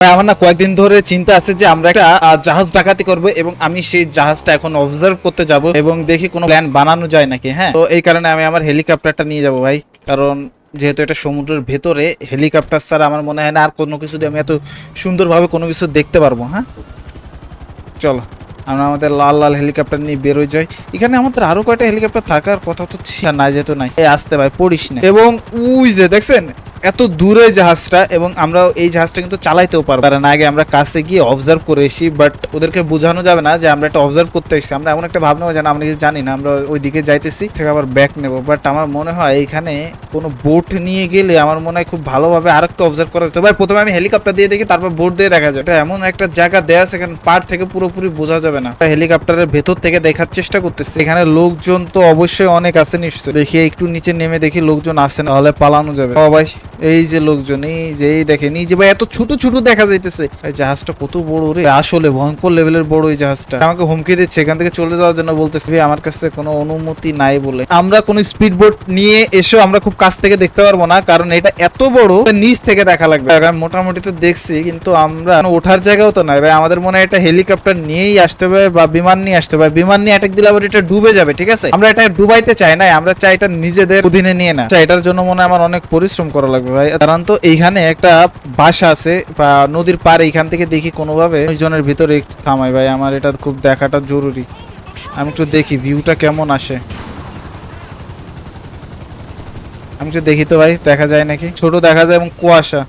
আমার না কয়েকদিন ধরে চিন্তা আছে যে আমরা একটা জাহাজ ডাকাতি করব এবং আমি সেই জাহাজটা এখন অবজার্ভ করতে যাব এবং দেখি কোনো প্ল্যান বানানো যায় নাকি হ্যাঁ? তো এই কারণে আমি আমার হেলিকপ্টারটা নিয়ে যাব ভাই, কারণ যেহেতু এটা সমুদ্রের ভেতরে, হেলিকপ্টার ছাড়া আমার মনে হয় না আর কোনো কিছু আমি এত সুন্দরভাবে কোনো কিছু দেখতে পারব হ্যাঁ? চলো, আমরা আমাদের লাল লাল হেলিকপ্টার নিয়ে বেরোয় যাই। এখানে আমাদের আরও কয়টা হেলিকপ্টার থাকার কথা তো না যেহেতু নাই। আসতে ভাই, পড়িস না। এবং, উই যে দেখছেন এত দূরে জাহাজটা এবং আমরা এই জাহাজটা কিন্তু চালাইতেও পারব। কারণ আগে আমরা কাছে গিয়ে অবজার্ভ করে এসি বাট ওদেরকে বোঝানো যাবে না যে আমরা একটা অবজার্ভ করতে এসেছি। আমরা এমন একটা ভাবনা জানি আমরা জানি না, আমরা ওই দিকে যাইতেছি, থেকে আবার ব্যাক নেব। বাট আমার মনে হয় এখানে কোনো বোট নিয়ে গেলে আমার মনে হয় খুব ভালোভাবে আরেকটা অবজার্ভ করা যেত ভাই, প্রথমে আমি হেলিকপ্টার দিয়ে দেখি, তারপর বোট দিয়ে দেখা যায় এটা এমন একটা জায়গা দেয়া এখানে পার থেকে পুরোপুরি বোঝা যাবে না। হেলিকপ্টারের ভেতর থেকে দেখার চেষ্টা করতেছি। এখানে লোকজন তো অবশ্যই অনেক আছে নিশ্চয় দেখি একটু নিচে নেমে দেখি লোকজন আসে না হলে পালানো যাবে। ভাই এই যে লোকজন, এই যে, এই দেখেন, এই যে ভাই, এত ছোট ছোট দেখা যাইতেছে। এই জাহাজটা কত বড় রে? আসলে ভয়ঙ্কর লেভেলের বড় এই জাহাজটা। আমাকে হুমকি দিচ্ছে, এখান থেকে চলে যাওয়ার জন্য বলতেছে আমার কাছে কোনো অনুমতি নাই বলে। আমরা কোনো স্পিড বোট নিয়ে এসেও আমরা খুব কাছ থেকে দেখতে পারব না, কারণ এটা এত বড় নিচ থেকে দেখা লাগবে। আমি মোটামুটি তো দেখছি, কিন্তু আমরা ওঠার জায়গাও তো নাই। ভাই, আমাদের মনে হয় এটা হেলিকপ্টার নিয়েই আসতে হবে বা বিমান নিয়ে আসতে হবে। বিমান নিয়ে অ্যাটাক দিলে আবার এটা ডুবে যাবে, ঠিক আছে? আমরা এটা ডুবাইতে চাই না আমরা চাই এটা নিজেদের অধীনে নিয়ে না। এটার জন্য মনে হয় আমার অনেক পরিশ্রম করা লাগবে। ভাই কারণ তো, এইখানে একটা বাসা আছে, বা নদীর পাড়ে এইখান থেকে দেখি কোনোভাবে জনের ভিতরে একটু থামাই ভাই, আমার এটা খুব দেখাটা জরুরি। আমি একটু দেখি, ভিউটা কেমন আসে। আমি একটু দেখি তো ভাই, দেখা যায় নাকি? ছোট দেখা যায় এবং কুয়াশা।